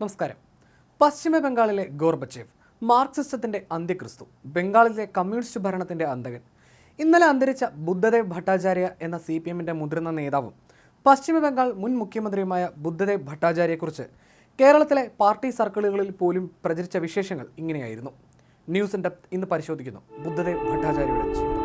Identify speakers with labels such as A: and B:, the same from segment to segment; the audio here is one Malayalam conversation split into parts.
A: നമസ്കാരം. പശ്ചിമ ബംഗാളിലെ ഗോർബച്ചേവ് മാർക്സിസത്തിന്റെ അന്ത്യക്രിസ്തു ബംഗാളിലെ കമ്മ്യൂണിസ്റ്റ് ഭരണത്തിന്റെ അന്തകൻ ഇന്നലെ അന്തരിച്ച ബുദ്ധദേവ് ഭട്ടാചാര്യ എന്ന സി പി എമ്മിന്റെ മുതിർന്ന നേതാവും പശ്ചിമ ബംഗാൾ മുൻ മുഖ്യമന്ത്രിയുമായ ബുദ്ധദേവ് ഭട്ടാചാര്യയെക്കുറിച്ച് കേരളത്തിലെ പാർട്ടി സർക്കിളുകളിൽ പോലും പ്രചരിച്ച വിശേഷങ്ങൾ ഇങ്ങനെയായിരുന്നു. ന്യൂസ് ഇൻ ഡെപ്ത് ഇന്ന് പരിശോധിക്കുന്നു ബുദ്ധദേവ് ഭട്ടാചാര്യയുടെ ജീവിതം.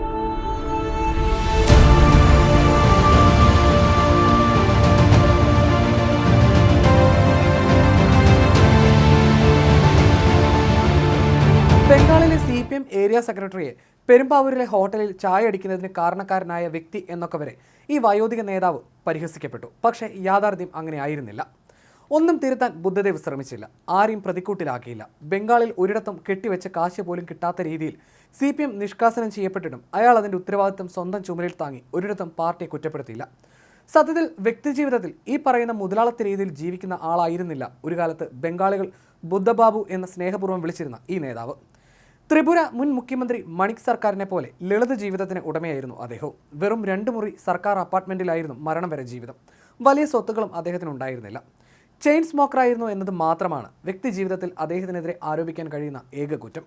A: ഏരിയ സെക്രട്ടറിയെ പെരുമ്പാവൂരിലെ ഹോട്ടലിൽ ചായ അടിക്കുന്നതിന് കാരണക്കാരനായ വ്യക്തി എന്നൊക്കെ വരെ ഈ വയോധിക നേതാവ് പരിഹസിക്കപ്പെട്ടു. പക്ഷേ യാഥാർത്ഥ്യം അങ്ങനെ ആയിരുന്നില്ല. ഒന്നും തിരുത്താൻ ബുദ്ധദേവ് ശ്രമിച്ചില്ല. ആരെയും പ്രതിക്കൂട്ടിലാക്കിയില്ല. ബംഗാളിൽ ഒരിടത്തും കെട്ടിവെച്ച കാശ് പോലും കിട്ടാത്ത രീതിയിൽ സി പി എം നിഷ്കാസനം ചെയ്യപ്പെട്ടിട്ടും അയാൾ അതിന്റെ ഉത്തരവാദിത്വം സ്വന്തം ചുമലിൽ താങ്ങി ഒരിടത്തും പാർട്ടിയെ കുറ്റപ്പെടുത്തിയില്ല. സത്യത്തിൽ വ്യക്തിജീവിതത്തിൽ ഈ പറയുന്ന മുതലാളത്തെ രീതിയിൽ ജീവിക്കുന്ന ആളായിരുന്നില്ല ഒരു കാലത്ത് ബംഗാളികൾ ബുദ്ധബാബു എന്ന സ്നേഹപൂർവം വിളിച്ചിരുന്ന ഈ നേതാവ്. ത്രിപുര മുൻ മുഖ്യമന്ത്രി മണിക് സർക്കാരിനെ പോലെ ലളിത ജീവിതത്തിന് ഉടമയായിരുന്നു അദ്ദേഹം. വെറും രണ്ട് മുറി സർക്കാർ അപ്പാർട്ട്മെന്റിലായിരുന്നു മരണം വരെ ജീവിതം. വലിയ സ്വത്തുക്കളും അദ്ദേഹത്തിന് ഉണ്ടായിരുന്നില്ല. ചെയിൻ സ്മോക്കറായിരുന്നു എന്നത് മാത്രമാണ് വ്യക്തി ജീവിതത്തിൽ അദ്ദേഹത്തിനെതിരെ ആരോപിക്കാൻ കഴിയുന്ന ഏക കുറ്റം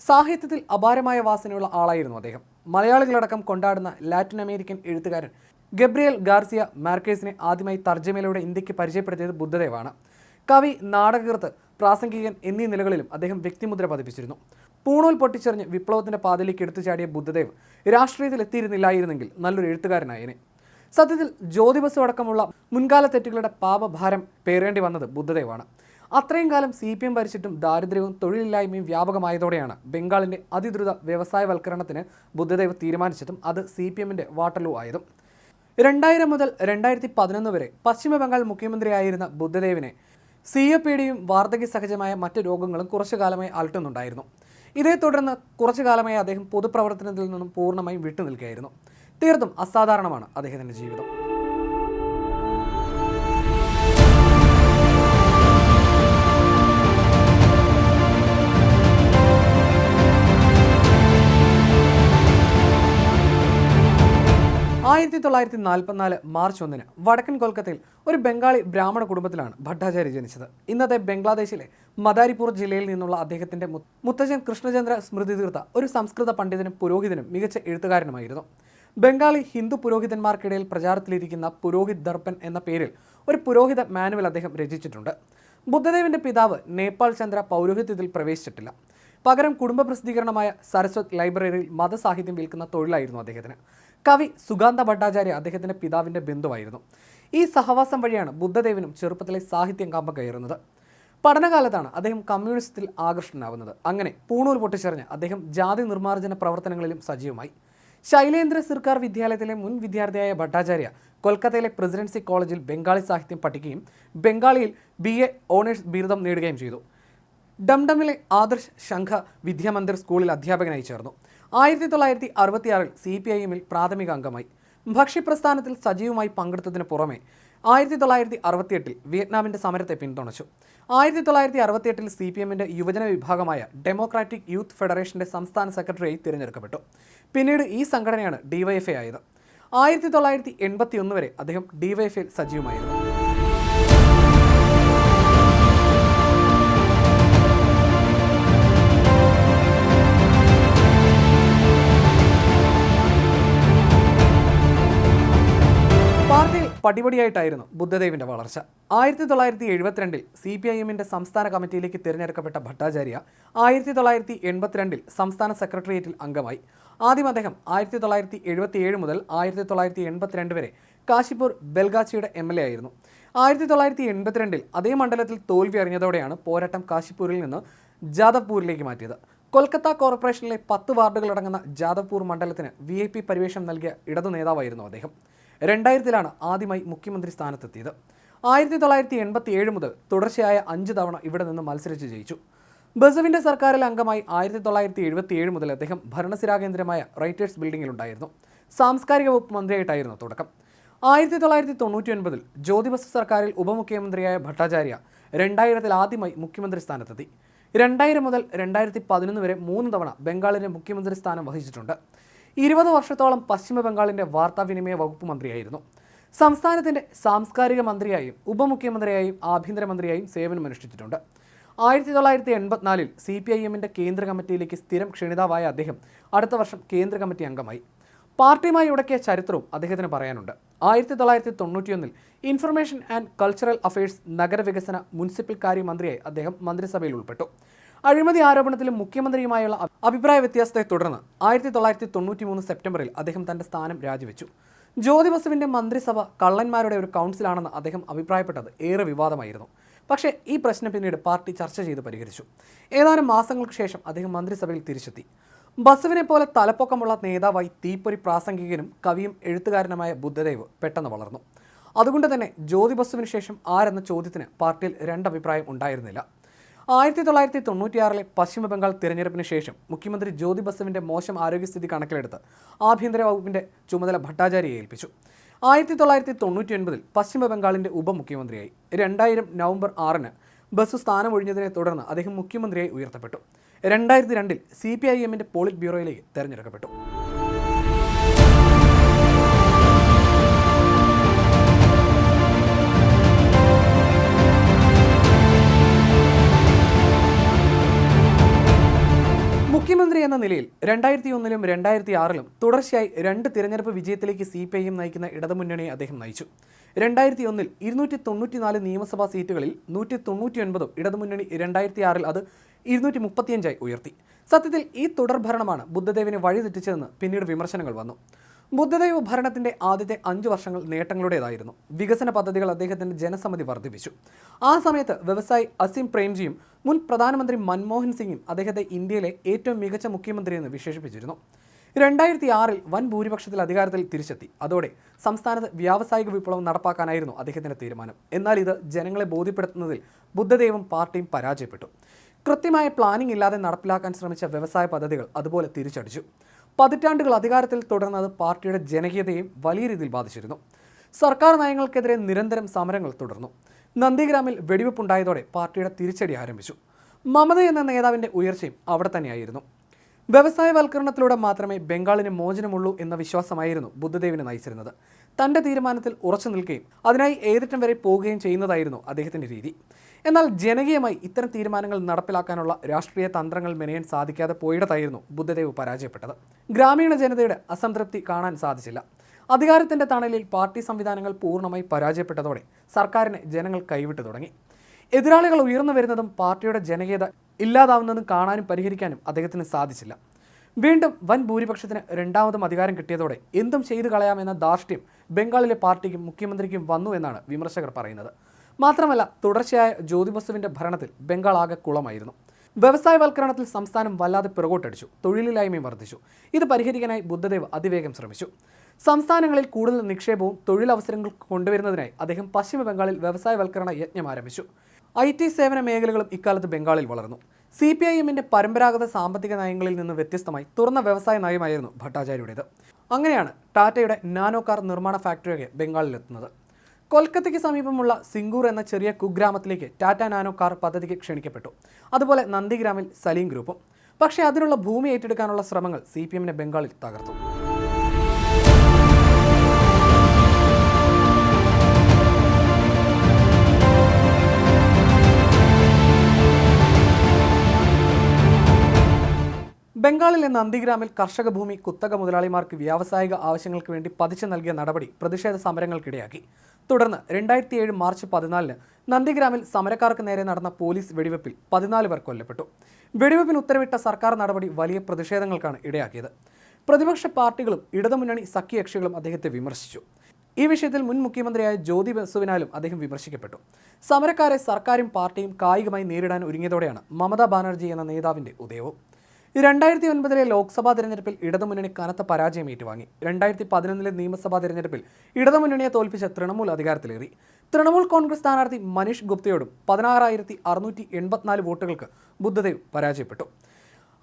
A: സാഹിത്യത്തിൽ അപാരമായ വാസനയുള്ള ആളായിരുന്നു അദ്ദേഹം. മലയാളികളടക്കം കൊണ്ടാടുന്ന ലാറ്റിൻ അമേരിക്കൻ എഴുത്തുകാരൻ ഗബ്രിയൽ ഗാർസിയ മാർക്കേസിനെ ആദ്യമായി തർജമയിലൂടെ ഇന്ത്യയ്ക്ക് പരിചയപ്പെടുത്തിയത് ബുദ്ധദേവാണ്. കവി നാടകകൃത്ത് പ്രാസംഗികൻ എന്നീ നിലകളിലും അദ്ദേഹം വ്യക്തിമുദ്ര പതിപ്പിച്ചിരുന്നു. പൂണൂൽ പൊട്ടിച്ചെറിഞ്ഞ് വിപ്ലവത്തിന്റെ പാതയിലേക്ക് എടുത്തു ചാടിയ ബുദ്ധദേവ് രാഷ്ട്രീയത്തിൽ എത്തിയിരുന്നില്ലായിരുന്നെങ്കിൽ നല്ലൊരു എഴുത്തുകാരനായേനെ. സത്യത്തിൽ ജ്യോതിബസു അടക്കമുള്ള മുൻകാല തെറ്റുകളുടെ പാപഭാരം പേരേണ്ടി വന്നത് ബുദ്ധദേവാണ്. അത്രയും കാലം സി പി എം ഭരിച്ചിട്ടും ദാരിദ്ര്യവും തൊഴിലില്ലായ്മയും വ്യാപകമായതോടെയാണ് ബംഗാളിന്റെ അതിദ്രുത വ്യവസായവൽക്കരണത്തിന് ബുദ്ധദേവ് തീരുമാനിച്ചതും അത് സി പി എമ്മിന്റെ വാട്ടർലൂ ആയതും. രണ്ടായിരം മുതൽ രണ്ടായിരത്തി പതിനൊന്ന് വരെ പശ്ചിമബംഗാൾ മുഖ്യമന്ത്രിയായിരുന്ന ബുദ്ധദേവിനെ സി എ പി ഡിയും വാർദ്ധക്യ സഹജമായ മറ്റ് രോഗങ്ങളും കുറച്ചു കാലമായി അലട്ടുന്നുണ്ടായിരുന്നു. ഇതേ തുടർന്ന് കുറച്ചു കാലമായി അദ്ദേഹം പൊതുപ്രവർത്തനത്തിൽ നിന്നും പൂർണമായും വിട്ടുനിൽക്കുകയായിരുന്നു. തീർത്തും അസാധാരണമാണ് അദ്ദേഹത്തിന്റെ ജീവിതം. ആയിരത്തി തൊള്ളായിരത്തി നാൽപ്പത്തിനാല് മാർച്ച് ഒന്നിന് വടക്കൻ കൊൽക്കത്തയിൽ ഒരു ബംഗാളി ബ്രാഹ്മണ കുടുംബത്തിലാണ് ഭട്ടാചാര്യ ജനിച്ചത്. ഇന്നത്തെ ബംഗ്ലാദേശിലെ മദാരിപൂർ ജില്ലയിൽ നിന്നുള്ള അദ്ദേഹത്തിന്റെ മുത്തച്ഛൻ കൃഷ്ണചന്ദ്ര സ്മൃതി തീർത്ത ഒരു സംസ്കൃത പണ്ഡിതനും പുരോഹിതനും മികച്ച എഴുത്തുകാരനുമായിരുന്നു. ബംഗാളി ഹിന്ദു പുരോഹിതന്മാർക്കിടയിൽ പ്രചാരത്തിലിരിക്കുന്ന പുരോഹിത് ദർപ്പൻ എന്ന പേരിൽ ഒരു പുരോഹിത മാനുവൽ അദ്ദേഹം രചിച്ചിട്ടുണ്ട്. ബുദ്ധദേവിന്റെ പിതാവ് നേപ്പാൾ ചന്ദ്ര പൗരോഹിത്യത്തിൽ പ്രവേശിച്ചിട്ടില്ല. പകരം കുടുംബ പ്രസിദ്ധീകരണമായ സരസ്വത് ലൈബ്രറിയിൽ മതസാഹിത്യം വിൽക്കുന്ന തൊഴിലായിരുന്നു അദ്ദേഹത്തിന്. കവി സുഗാന്ത ഭട്ടാചാര്യ അദ്ദേഹത്തിന്റെ പിതാവിന്റെ ബന്ധുവായിരുന്നു. ഈ സഹവാസം വഴിയാണ് ബുദ്ധദേവനും ചെറുപ്പത്തിലെ സാഹിത്യം കാമ്പ കയറുന്നത്. പഠനകാലത്താണ് അദ്ദേഹം കമ്മ്യൂണിസ്റ്റിൽ ആകർഷണനാവുന്നത് അങ്ങനെ പൂണൂൽ പൊട്ടിച്ചെറിഞ്ഞ് അദ്ദേഹം ജാതി നിർമ്മാർജന പ്രവർത്തനങ്ങളിലും സജീവമായി. ശൈലേന്ദ്ര സർക്കാർ വിദ്യാലയത്തിലെ മുൻ വിദ്യാർത്ഥിയായ ഭട്ടാചാര്യ കൊൽക്കത്തയിലെ പ്രസിഡൻസി കോളേജിൽ ബംഗാളി സാഹിത്യം പഠിക്കുകയും ബംഗാളിയിൽ ബി എ ഓണേഴ്സ് ബിരുദം നേടുകയും ചെയ്തു. ഡംഡമിലെ ആദർശ് ശംഖ വിദ്യാമന്ദിർ സ്കൂളിൽ അധ്യാപകനായി ചേർന്നു. ആയിരത്തി തൊള്ളായിരത്തി അറുപത്തിയാറിൽ സി പി ഐ എമ്മിൽ പ്രാഥമിക അംഗമായി. ഭക്ഷ്യപ്രസ്ഥാനത്തിൽ സജീവമായി പങ്കെടുത്തതിന് പുറമെ ആയിരത്തി തൊള്ളായിരത്തി അറുപത്തിയെട്ടിൽ വിയറ്റ്നാമിന്റെ സമരത്തെ പിന്തുണച്ചു. ആയിരത്തി തൊള്ളായിരത്തി അറുപത്തിയെട്ടിൽ സി പി എമ്മിന്റെ യുവജന വിഭാഗമായ ഡെമോക്രാറ്റിക് യൂത്ത് ഫെഡറേഷന്റെ സംസ്ഥാന സെക്രട്ടറിയായി തിരഞ്ഞെടുക്കപ്പെട്ടു. പിന്നീട് ഈ സംഘടനയാണ് ഡിവൈഎഫ്ഐ ആയത്. ആയിരത്തി തൊള്ളായിരത്തി എൺപത്തി ഒന്ന് വരെ അദ്ദേഹം ഡിവൈഎഫ്ഐയിൽ സജീവമായിരുന്നു. പടിപടിയായിട്ടായിരുന്നു ബുദ്ധദേവിന്റെ വളർച്ച. ആയിരത്തി തൊള്ളായിരത്തി എഴുപത്തിരണ്ടിൽ സി പി ഐ എമ്മിന്റെ സംസ്ഥാന കമ്മിറ്റിയിലേക്ക് തിരഞ്ഞെടുക്കപ്പെട്ട ഭട്ടാചാര്യ ആയിരത്തി തൊള്ളായിരത്തി എൺപത്തിരണ്ടിൽ സംസ്ഥാന സെക്രട്ടേറിയറ്റിൽ അംഗമായി. ആദ്യം അദ്ദേഹം ആയിരത്തി തൊള്ളായിരത്തി എഴുപത്തി ഏഴ് മുതൽ ആയിരത്തി തൊള്ളായിരത്തി എൺപത്തിരണ്ട് വരെ കാശിപ്പൂർ ബെൽഗാച്ചിയുടെ എം എൽ എ ആയിരുന്നു. ആയിരത്തി തൊള്ളായിരത്തി എൺപത്തിരണ്ടിൽ അതേ മണ്ഡലത്തിൽ തോൽവി അറിഞ്ഞതോടെയാണ് പോരാട്ടം കാശിപ്പൂരിൽ നിന്ന് ജാദവ്പൂരിലേക്ക് മാറ്റിയത്. കൊൽക്കത്ത കോർപ്പറേഷനിലെ പത്ത് വാർഡുകളടങ്ങുന്ന ജാദവ്പൂർ മണ്ഡലത്തിന് വി ഐ പി പരിവേഷം നൽകിയ ഇടതു നേതാവായിരുന്നു അദ്ദേഹം. രണ്ടായിരത്തിലാണ് ആദ്യമായി മുഖ്യമന്ത്രി സ്ഥാനത്തെത്തിയത്. ആയിരത്തി തൊള്ളായിരത്തി എൺപത്തി ഏഴ് മുതൽ തുടർച്ചയായ അഞ്ച് തവണ ഇവിടെ നിന്ന് മത്സരിച്ച് ജയിച്ചു. ബസവിന്റെ സർക്കാരിൽ അംഗമായി ആയിരത്തി തൊള്ളായിരത്തി എഴുപത്തി ഏഴ് മുതൽ അദ്ദേഹം ഭരണസിരാകേന്ദ്രമായ റൈറ്റേഴ്സ് ബിൽഡിങ്ങിലുണ്ടായിരുന്നു. സാംസ്കാരിക വകുപ്പ് മന്ത്രിയായിട്ടായിരുന്നു തുടക്കം. ആയിരത്തി തൊള്ളായിരത്തി തൊണ്ണൂറ്റി ഒൻപതിൽ ജ്യോതിബസു സർക്കാരിൽ ഉപമുഖ്യമന്ത്രിയായ ഭട്ടാചാര്യ രണ്ടായിരത്തിൽ ആദ്യമായി മുഖ്യമന്ത്രി സ്ഥാനത്തെത്തി. രണ്ടായിരം മുതൽ രണ്ടായിരത്തി പതിനൊന്ന് വരെ മൂന്ന് തവണ ബംഗാളിന്റെ മുഖ്യമന്ത്രി സ്ഥാനം വഹിച്ചിട്ടുണ്ട്. ഇരുപത് വർഷത്തോളം പശ്ചിമ ബംഗാളിന്റെ വാർത്താവിനിമയ വകുപ്പ് മന്ത്രിയായിരുന്നു. സംസ്ഥാനത്തിന്റെ സാംസ്കാരിക മന്ത്രിയായും ഉപമുഖ്യമന്ത്രിയായും ആഭ്യന്തരമന്ത്രിയായും സേവനമനുഷ്ഠിച്ചിട്ടുണ്ട്. ആയിരത്തി തൊള്ളായിരത്തി എൺപത്തിനാലിൽ സി പി ഐ എമ്മിന്റെ കേന്ദ്ര കമ്മിറ്റിയിലേക്ക് സ്ഥിരം ക്ഷണിതാവായ അദ്ദേഹം അടുത്ത വർഷം കേന്ദ്ര കമ്മിറ്റി അംഗമായി. പാർട്ടിയുമായി ഉടക്കിയ ചരിത്രവും അദ്ദേഹത്തിന് പറയാനുണ്ട്. ആയിരത്തി തൊള്ളായിരത്തി തൊണ്ണൂറ്റിയൊന്നിൽ ഇൻഫർമേഷൻ ആൻഡ് കൾച്ചറൽ അഫയേഴ്സ് നഗരവികസന മുനിസിപ്പൽ കാര്യ മന്ത്രിയായി അദ്ദേഹം മന്ത്രിസഭയിൽ ഉൾപ്പെട്ടു. അഴിമതി ആരോപണത്തിലും മുഖ്യമന്ത്രിയുമായുള്ള അഭി- അഭിപ്രായ വ്യത്യാസത്തെ തുടർന്ന് ആയിരത്തി തൊള്ളായിരത്തി തൊണ്ണൂറ്റി മൂന്ന് സെപ്റ്റംബറിൽ അദ്ദേഹം തന്റെ സ്ഥാനം രാജിവെച്ചു. ജ്യോതി ബസുവിന്റെ മന്ത്രിസഭ കള്ളന്മാരുടെ ഒരു കൗൺസിലാണെന്ന് അദ്ദേഹം അഭിപ്രായപ്പെട്ടത് ഏറെ വിവാദമായിരുന്നു. പക്ഷേ ഈ പ്രശ്നം പിന്നീട് പാർട്ടി ചർച്ച ചെയ്ത് പരിഹരിച്ചു. ഏതാനും മാസങ്ങൾക്ക് ശേഷം അദ്ദേഹം മന്ത്രിസഭയിൽ തിരിച്ചെത്തി. ബസുവിനെ പോലെ തലപ്പൊക്കമുള്ള നേതാവായി തീപ്പൊരി പ്രാസംഗികനും കവിയും എഴുത്തുകാരനുമായ ബുദ്ധദേവ് പെട്ടെന്ന് വളർന്നു. അതുകൊണ്ട് തന്നെ ജ്യോതി ബസുവിന് ശേഷം ആരെന്ന ചോദ്യത്തിന് പാർട്ടിയിൽ രണ്ടഭിപ്രായം ഉണ്ടായിരുന്നില്ല. ആയിരത്തി തൊള്ളായിരത്തി തൊണ്ണൂറ്റിയാറിലെ പശ്ചിമ ബംഗാൾ തിരഞ്ഞെടുപ്പിന് ശേഷം മുഖ്യമന്ത്രി ജ്യോതി ബസുവിന്റെ മോശം ആരോഗ്യസ്ഥിതി കണക്കിലെടുത്ത് ആഭ്യന്തര വകുപ്പിന്റെ ചുമതല ഭട്ടാചാര്യയെ ഏൽപ്പിച്ചു. ആയിരത്തി തൊള്ളായിരത്തി തൊണ്ണൂറ്റി ഒൻപതിൽ പശ്ചിമ ബംഗാളിന്റെ ഉപമുഖ്യമന്ത്രിയായി. രണ്ടായിരം നവംബർ ആറിന് ബസ് സ്ഥാനമൊഴിഞ്ഞതിനെ തുടർന്ന് അദ്ദേഹം മുഖ്യമന്ത്രിയായി ഉയർത്തപ്പെട്ടു. രണ്ടായിരത്തി രണ്ടിൽ സി പി ഐ എമ്മിന്റെ പോളിറ്റ് ബ്യൂറോയിലേക്ക് തെരഞ്ഞെടുക്കപ്പെട്ടു. മുഖ്യമന്ത്രി എന്ന നിലയിൽ രണ്ടായിരത്തി ഒന്നിലും രണ്ടായിരത്തി ആറിലും തുടർച്ചയായി രണ്ട് തിരഞ്ഞെടുപ്പ് വിജയത്തിലേക്ക് സി പി ഐ നയിക്കുന്ന ഇടതുമുന്നണിയെ അദ്ദേഹം നയിച്ചു. രണ്ടായിരത്തി ഒന്നിൽ ഇരുന്നൂറ്റി തൊണ്ണൂറ്റിനാല് നിയമസഭാ സീറ്റുകളിൽ നൂറ്റി തൊണ്ണൂറ്റി ഒൻപതും ഇടതുമുന്നണി രണ്ടായിരത്തി ആറിൽ അത് ഇരുന്നൂറ്റി മുപ്പത്തിയഞ്ചായി ഉയർത്തി. സത്യത്തിൽ ഈ തുടർഭരണമാണ് ബുദ്ധദേവിനെ വഴിതെറ്റിച്ചതെന്ന് പിന്നീട് വിമർശനങ്ങൾ വന്നു. ബുദ്ധദേവ് ഭരണത്തിന്റെ ആദ്യത്തെ അഞ്ചു വർഷങ്ങൾ നേട്ടങ്ങളുടേതായിരുന്നു. വികസന പദ്ധതികൾ അദ്ദേഹത്തിന്റെ ജനസമ്മതി വർദ്ധിപ്പിച്ചു. ആ സമയത്ത് വ്യവസായി അസിം പ്രേംജിയും മുൻ പ്രധാനമന്ത്രി മൻമോഹൻ സിംഗും അദ്ദേഹത്തെ ഇന്ത്യയിലെ ഏറ്റവും മികച്ച മുഖ്യമന്ത്രി എന്ന് വിശേഷിപ്പിച്ചിരുന്നു. രണ്ടായിരത്തി ആറിൽ വൻ ഭൂരിപക്ഷത്തിൽ അധികാരത്തിൽ തിരിച്ചെത്തി. അതോടെ സംസ്ഥാനത്ത് വ്യാവസായിക വിപ്ലവം നടപ്പാക്കാനായിരുന്നു അദ്ദേഹത്തിന്റെ തീരുമാനം. എന്നാൽ ഇത് ജനങ്ങളെ ബോധ്യപ്പെടുത്തുന്നതിൽ ബുദ്ധദേവും പാർട്ടിയും പരാജയപ്പെട്ടു. കൃത്യമായ പ്ലാനിംഗ് ഇല്ലാതെ നടപ്പിലാക്കാൻ ശ്രമിച്ച വ്യവസായ പദ്ധതികൾ അതുപോലെ തിരിച്ചടിച്ചു. പതിറ്റാണ്ടുകൾ അധികാരത്തിൽ തുടർന്നത് പാർട്ടിയുടെ ജനകീയതയും വലിയ രീതിയിൽ ബാധിച്ചിരുന്നു. സർക്കാർ നയങ്ങൾക്കെതിരെ നിരന്തരം സമരങ്ങൾ തുടർന്നു. നന്ദിഗ്രാമിൽ വെടിവെപ്പുണ്ടായതോടെ പാർട്ടിയുടെ തിരിച്ചടി ആരംഭിച്ചു. മമത എന്ന നേതാവിന്റെ ഉയർച്ചയും അവിടെ തന്നെയായിരുന്നു. വ്യവസായവൽക്കരണത്തിലൂടെ മാത്രമേ ബംഗാളിന് മോചനമുള്ളൂ എന്ന വിശ്വാസമായിരുന്നു ബുദ്ധദേവിനെ നയിച്ചിരുന്നത്. തന്റെ തീരുമാനത്തിൽ ഉറച്ചു നിൽക്കുകയും അതിനായി ഏതിട്ടം വരെ പോവുകയും ചെയ്യുന്നതായിരുന്നു അദ്ദേഹത്തിന്റെ രീതി. എന്നാൽ ജനകീയമായി ഇത്തരം തീരുമാനങ്ങൾ നടപ്പിലാക്കാനുള്ള രാഷ്ട്രീയ തന്ത്രങ്ങൾ മെനയാൻ സാധിക്കാതെ പോയിടത്തായിരുന്നു ബുദ്ധദേവ് പരാജയപ്പെട്ടത്. ഗ്രാമീണ ജനതയുടെ അസംതൃപ്തി കാണാൻ സാധിച്ചില്ല. അധികാരത്തിന്റെ തണലിൽ പാർട്ടി സംവിധാനങ്ങൾ പൂർണമായി പരാജയപ്പെട്ടതോടെ സർക്കാരിനെ ജനങ്ങൾ കൈവിട്ടു തുടങ്ങി. എതിരാളികൾ ഉയർന്നു വരുന്നതും പാർട്ടിയുടെ ജനകീയത ഇല്ലാതാവുന്നതും കാണാനും പരിഹരിക്കാനും അദ്ദേഹത്തിന് സാധിച്ചില്ല. വീണ്ടും വൻ ഭൂരിപക്ഷത്തിന് രണ്ടാമതും അധികാരം കിട്ടിയതോടെ എന്തും ചെയ്തു കളയാമെന്ന ധാർഷ്ട്യം ബംഗാളിലെ പാർട്ടിക്കും മുഖ്യമന്ത്രിക്കും വന്നു എന്നാണ് വിമർശകർ പറയുന്നത്. മാത്രമല്ല തുടർച്ചയായ ജ്യോതിബസുവിന്റെ ഭരണത്തിൽ ബംഗാൾ ആകെ കുളമായിരുന്നു. വ്യവസായവൽക്കരണത്തിൽ സംസ്ഥാനം വല്ലാതെ പിറകോട്ടടിച്ചു തൊഴിലില്ലായ്മയും വർദ്ധിച്ചു. ഇത് പരിഹരിക്കാനായി ബുദ്ധദേവ് അതിവേഗം ശ്രമിച്ചു. സംസ്ഥാനങ്ങളിൽ കൂടുതൽ നിക്ഷേപവും തൊഴിലവസരങ്ങൾ കൊണ്ടുവരുന്നതിനായി അദ്ദേഹം പശ്ചിമ ബംഗാളിൽ വ്യവസായവൽക്കരണ യജ്ഞം ആരംഭിച്ചു. ഐ ടി സേവന മേഖലകളും ഇക്കാലത്ത് ബംഗാളിൽ വളർന്നു. സി പി ഐ എമ്മിന്റെ പരമ്പരാഗത സാമ്പത്തിക നയങ്ങളിൽ നിന്ന് വ്യത്യസ്തമായി തുറന്ന വ്യവസായ നയമായിരുന്നു ഭട്ടാചാര്യയുടേത്. അങ്ങനെയാണ് ടാറ്റയുടെ നാനോ കാർ നിർമ്മാണ ഫാക്ടറിയൊക്കെ ബംഗാളിലെത്തുന്നത്. കൊൽക്കത്തയ്ക്ക് സമീപമുള്ള സിംഗൂർ എന്ന ചെറിയ കുഗ്രാമത്തിലേക്ക് ടാറ്റ നാനോ കാർ പദ്ധതിക്ക് ക്ഷണിക്കപ്പെട്ടു. അതുപോലെ നന്ദിഗ്രാമിൽ സലീം ഗ്രൂപ്പും. പക്ഷേ അതിനുള്ള ഭൂമി ഏറ്റെടുക്കാനുള്ള ശ്രമങ്ങൾ സി ബംഗാളിൽ തകർത്തു. ബംഗാളിലെ നന്ദിഗ്രാമിൽ കർഷക ഭൂമി കുത്തക മുതലാളിമാർക്ക് വ്യാവസായിക ആവശ്യങ്ങൾക്ക് വേണ്ടി പതിച്ചു നൽകിയ നടപടി പ്രതിഷേധ സമരങ്ങൾക്കിടയാക്കി. തുടർന്ന് രണ്ടായിരത്തി ഏഴ് മാർച്ച് പതിനാലിന് നന്ദിഗ്രാമിൽ സമരക്കാർക്ക് നേരെ നടന്ന പോലീസ് വെടിവെപ്പിൽ പതിനാല് പേർ കൊല്ലപ്പെട്ടു. വെടിവെപ്പിന് ഉത്തരവിട്ട സർക്കാർ നടപടി വലിയ പ്രതിഷേധങ്ങൾക്കാണ് ഇടയാക്കിയത്. പ്രതിപക്ഷ പാർട്ടികളും ഇടതുമുന്നണി സഖ്യകക്ഷികളും അദ്ദേഹത്തെ വിമർശിച്ചു. ഈ വിഷയത്തിൽ മുൻ മുഖ്യമന്ത്രിയായ ജ്യോതി ബസുവിനാലും അദ്ദേഹം വിമർശിക്കപ്പെട്ടു. സമരക്കാരെ സർക്കാരും പാർട്ടിയും കായികമായി നേരിടാൻ ഒരുങ്ങിയതോടെയാണ് മമതാ ബാനർജി എന്ന നേതാവിന്റെ ഉദയവും. രണ്ടായിരത്തി ഒൻപതിലെ ലോക്സഭാ തെരഞ്ഞെടുപ്പിൽ ഇടതുമുന്നണി കനത്ത പരാജയം ഏറ്റുവാങ്ങി. രണ്ടായിരത്തി പതിനൊന്നിലെ നിയമസഭാ തെരഞ്ഞെടുപ്പിൽ ഇടതുമുന്നണിയെ തോൽപ്പിച്ച തൃണമൂൽ അധികാരത്തിലേറി. തൃണമൂൽ കോൺഗ്രസ് സ്ഥാനാർത്ഥി മനീഷ് ഗുപ്തയോടും പതിനാറായിരത്തി അറുന്നൂറ്റി എൺപത്തിനാല് വോട്ടുകൾക്ക് ബുദ്ധദേവ് പരാജയപ്പെട്ടു.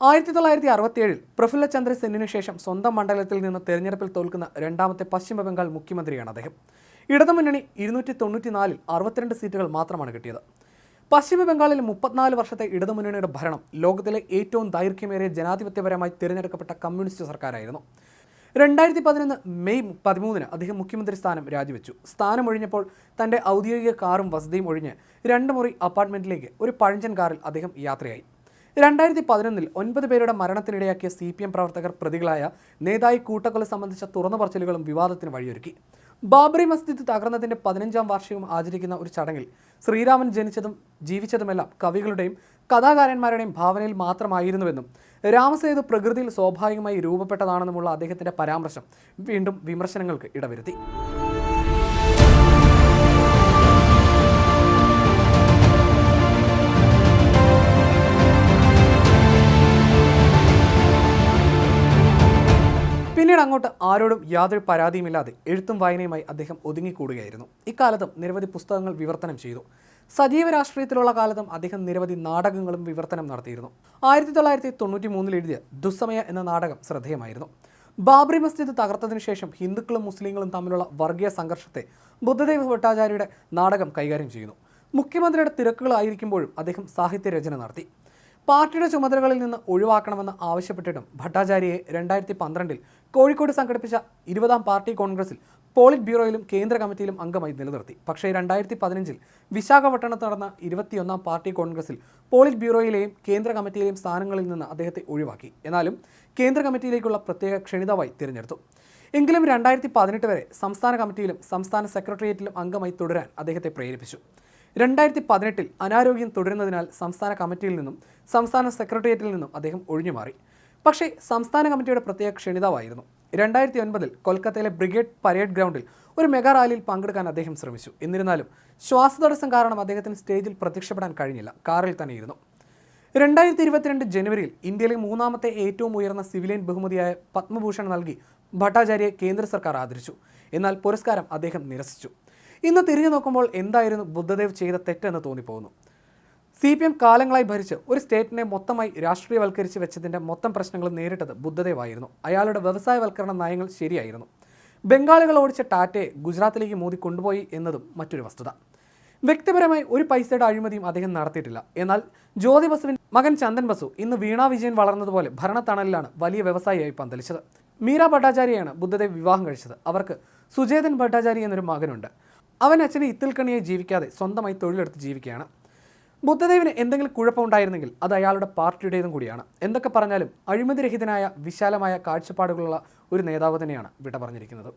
A: ആയിരത്തി തൊള്ളായിരത്തി അറുപത്തിയേഴിൽ പ്രഫുല്ല ചന്ദ്ര സെന്നിനു ശേഷം സ്വന്തം മണ്ഡലത്തിൽ നിന്ന് തെരഞ്ഞെടുപ്പിൽ തോൽക്കുന്ന രണ്ടാമത്തെ പശ്ചിമ ബംഗാൾ മുഖ്യമന്ത്രിയാണ് അദ്ദേഹം. ഇടതുമുന്നണി ഇരുന്നൂറ്റി തൊണ്ണൂറ്റിനാലിൽ അറുപത്തിരണ്ട് സീറ്റുകൾ മാത്രമാണ് കിട്ടിയത്. പശ്ചിമ ബംഗാളിൽ മുപ്പത്തിനാല് വർഷത്തെ ഇടതുമുന്നണിയുടെ ഭരണം ലോകത്തിലെ ഏറ്റവും ദൈർഘ്യമേറിയ ജനാധിപത്യപരമായി തിരഞ്ഞെടുക്കപ്പെട്ട കമ്മ്യൂണിസ്റ്റ് സർക്കാരായിരുന്നു. രണ്ടായിരത്തി പതിനൊന്ന് മെയ് പതിമൂന്നിന് അദ്ദേഹം മുഖ്യമന്ത്രി സ്ഥാനം രാജിവെച്ചു. സ്ഥാനം ഒഴിഞ്ഞപ്പോൾ തന്റെ ഔദ്യോഗിക കാറും വസതിയും ഒഴിഞ്ഞ് രണ്ട് മുറി അപ്പാർട്ട്മെന്റിലേക്ക് ഒരു പഴഞ്ചൻ കാറിൽ അദ്ദേഹം യാത്രയായി. രണ്ടായിരത്തി പതിനൊന്നിൽ ഒൻപത് പേരുടെ മരണത്തിനിടയാക്കിയ സി പി എം പ്രവർത്തകർ പ്രതികളായ നേതായി കൂട്ടക്കൊല സംബന്ധിച്ച തുറന്നു പറച്ചിലുകളും വിവാദത്തിന് വഴിയൊരുക്കി. ബാബറി മസ്ജിദ് തകർന്നതിന്റെ പതിനഞ്ചാം വാർഷികം ആചരിക്കുന്ന ഒരു ചടങ്ങിൽ ശ്രീരാമൻ ജനിച്ചതും ജീവിച്ചതുമെല്ലാം കവികളുടെയും കഥാകാരന്മാരുടെയും ഭാവനയിൽ മാത്രമായിരുന്നുവെന്നും രാമസേതു പ്രകൃതിയിൽ സ്വാഭാവികമായി രൂപപ്പെട്ടതാണെന്നുമുള്ള അദ്ദേഹത്തിന്റെ പരാമർശം വീണ്ടും വിമർശനങ്ങൾക്ക് ഇടവരുത്തി. പിന്നീട് അങ്ങോട്ട് ആരോടും യാതൊരു പരാതിയുമില്ലാതെ എഴുത്തും വായനയുമായി അദ്ദേഹം ഒതുങ്ങിക്കൂടുകയായിരുന്നു. ഇക്കാലത്തും നിരവധി പുസ്തകങ്ങൾ വിവർത്തനം ചെയ്തു. സജീവ രാഷ്ട്രീയത്തിലുള്ള കാലത്തും അദ്ദേഹം നിരവധി നാടകങ്ങളും വിവർത്തനം നടത്തിയിരുന്നു. ആയിരത്തി തൊള്ളായിരത്തി തൊണ്ണൂറ്റി മൂന്നിൽ എഴുതിയ ദുസ്സമയ എന്ന നാടകം ശ്രദ്ധേയമായിരുന്നു. ബാബറി മസ്ജിദ് തകർത്തതിനു ശേഷം ഹിന്ദുക്കളും മുസ്ലിങ്ങളും തമ്മിലുള്ള വർഗീയ സംഘർഷത്തെ ബുദ്ധദേവ് ഭട്ടാചാര്യയുടെ നാടകം കൈകാര്യം ചെയ്യുന്നു. മുഖ്യമന്ത്രിയുടെ തിരക്കുകളായിരിക്കുമ്പോഴും അദ്ദേഹം സാഹിത്യ രചന നടത്തി. പാർട്ടിയുടെ ചുമതലകളിൽ നിന്ന് ഒഴിവാക്കണമെന്ന് ആവശ്യപ്പെട്ടിട്ടും ഭട്ടാചാര്യയെ രണ്ടായിരത്തി പന്ത്രണ്ടിൽ കോഴിക്കോട് സംഘടിപ്പിച്ച ഇരുപതാം പാർട്ടി കോൺഗ്രസിൽ പോളിറ്റ് ബ്യൂറോയിലും കേന്ദ്ര കമ്മിറ്റിയിലും അംഗമായി നിലനിർത്തി. പക്ഷേ രണ്ടായിരത്തി പതിനഞ്ചിൽ വിശാഖപട്ടണത്ത് നടന്ന ഇരുപത്തിയൊന്നാം പാർട്ടി കോൺഗ്രസിൽ പോളിറ്റ് ബ്യൂറോയിലെയും കേന്ദ്ര കമ്മിറ്റിയിലെയും സ്ഥാനങ്ങളിൽ നിന്ന് അദ്ദേഹത്തെ ഒഴിവാക്കി. എന്നാലും കേന്ദ്ര കമ്മിറ്റിയിലേക്കുള്ള പ്രത്യേക ക്ഷണിതാവായി തിരഞ്ഞെടുത്തു. എങ്കിലും രണ്ടായിരത്തി പതിനെട്ട് വരെ സംസ്ഥാന കമ്മിറ്റിയിലും സംസ്ഥാന സെക്രട്ടേറിയറ്റിലും അംഗമായി തുടരാൻ അദ്ദേഹത്തെ പ്രേരിപ്പിച്ചു. രണ്ടായിരത്തി പതിനെട്ടിൽ അനാരോഗ്യം തുടരുന്നതിനാൽ സംസ്ഥാന കമ്മിറ്റിയിൽ നിന്നും സംസ്ഥാന സെക്രട്ടേറിയറ്റിൽ നിന്നും അദ്ദേഹം ഒഴിഞ്ഞുമാറി. പക്ഷേ സംസ്ഥാന കമ്മിറ്റിയുടെ പ്രത്യേക ക്ഷണിതാവായിരുന്നു. രണ്ടായിരത്തി ഒൻപതിൽ കൊൽക്കത്തയിലെ ബ്രിഗേഡ് പരേഡ് ഗ്രൗണ്ടിൽ ഒരു മെഗാ റാലിയിൽ പങ്കെടുക്കാൻ അദ്ദേഹം ശ്രമിച്ചു. എന്നിരുന്നാലും ശ്വാസതടസ്സം കാരണം അദ്ദേഹത്തിന് സ്റ്റേജിൽ പ്രത്യക്ഷപ്പെടാൻ കഴിഞ്ഞില്ല. കാറിൽ തന്നെയിരുന്നു. രണ്ടായിരത്തി ഇരുപത്തിരണ്ട് ജനുവരിയിൽ ഇന്ത്യയിലെ മൂന്നാമത്തെ ഏറ്റവും ഉയർന്ന സിവിലിയൻ ബഹുമതിയായ പത്മഭൂഷൺ നൽകി ഭട്ടാചാര്യയെ കേന്ദ്ര സർക്കാർ ആദരിച്ചു. എന്നാൽ പുരസ്കാരം അദ്ദേഹം നിരസിച്ചു. ഇന്ന് തിരിഞ്ഞു നോക്കുമ്പോൾ എന്തായിരുന്നു ബുദ്ധദേവ് ചെയ്ത തെറ്റെന്ന് തോന്നിപ്പോകുന്നു. സി പി എം കാലങ്ങളായി ഭരിച്ച് ഒരു സ്റ്റേറ്റിനെ മൊത്തമായി രാഷ്ട്രീയവൽക്കരിച്ച് വെച്ചതിന്റെ മൊത്തം പ്രശ്നങ്ങൾ നേരിട്ടത് ബുദ്ധദേവായിരുന്നു. അയാളുടെ വ്യവസായവൽക്കരണ നയങ്ങൾ ശരിയായിരുന്നു. ബംഗാളികൾ ഓടിച്ച ടാറ്റയെ ഗുജറാത്തിലേക്ക് മോദി കൊണ്ടുപോയി എന്നതും മറ്റൊരു വസ്തുത. വ്യക്തിപരമായി ഒരു പൈസയുടെ അഴിമതിയും അദ്ദേഹം നടത്തിയിട്ടില്ല. എന്നാൽ ജ്യോതി ബസുവിൻ മകൻ ചന്ദൻ ബസു ഇന്ന് വീണാ വിജയൻ വളർന്നതുപോലെ ഭരണത്തണലിലാണ് വലിയ വ്യവസായിയായി പന്തലിച്ചത്. മീര ഭട്ടാചാര്യയാണ് ബുദ്ധദേവ് വിവാഹം കഴിച്ചത്. അവർക്ക് സുജേതൻ ഭട്ടാചാരി എന്നൊരു മകനുണ്ട്. അവൻ അച്ഛനെ ഇത്തിൽക്കണിയെ ജീവിക്കാതെ സ്വന്തമായി തൊഴിലെടുത്ത് ജീവിക്കുകയാണ്. ബുദ്ധദേവിന് എന്തെങ്കിലും കുഴപ്പമുണ്ടായിരുന്നെങ്കിൽ അത് അയാളുടെ പാർട്ടിയുടേതും കൂടിയാണ്. എന്തൊക്കെ പറഞ്ഞാലും അഴിമതിരഹിതനായ വിശാലമായ കാഴ്ചപ്പാടുകളുള്ള ഒരു നേതാവ് തന്നെയാണ് വിട പറഞ്ഞിരിക്കുന്നത്.